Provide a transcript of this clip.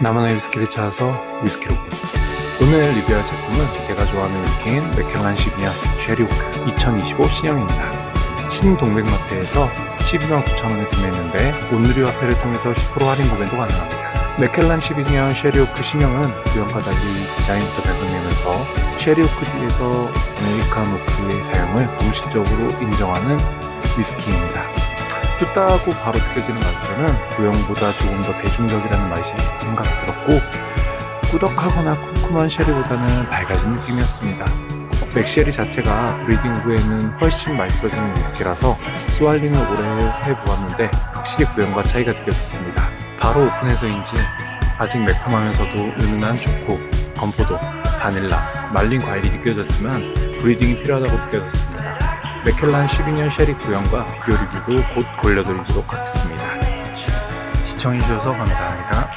나만의 위스키를 찾아서 위스키로그 오늘 리뷰할 제품은 제가 좋아하는 위스키인 맥켈란 12년 쉐리오크 2025 신형입니다. 신동백마트에서 12만 9천원에 구매했는데 온누리 화폐를 통해서 10% 할인 구매도 가능합니다. 맥켈란 12년 쉐리오크 신형은 구형과 달리 디자인부터 발견되면서 쉐리오크에서 아메리칸 오크의 사용을 공식적으로 인정하는 위스키입니다 뚜따하고 바로 느껴지는 맛에서는 구형보다 조금 더 대중적이라는 맛이 생각 들었고 꾸덕하거나 쿰쿰한 쉐리보다는 밝아진 느낌이었습니다. 맥쉐리 자체가 브리딩 후에는 훨씬 맛있어지는 위스키라서 스왈링을 오래 해보았는데 확실히 구형과 차이가 느껴졌습니다. 바로 오픈해서인지 아직 매콤하면서도 은은한 초코, 건포도, 바닐라, 말린 과일이 느껴졌지만 브리딩이 필요하다고 느껴졌습니다. 맥켈란 12년 쉐리 구형과 비교 리뷰도 곧 올려드리도록 하겠습니다. 시청해주셔서 감사합니다.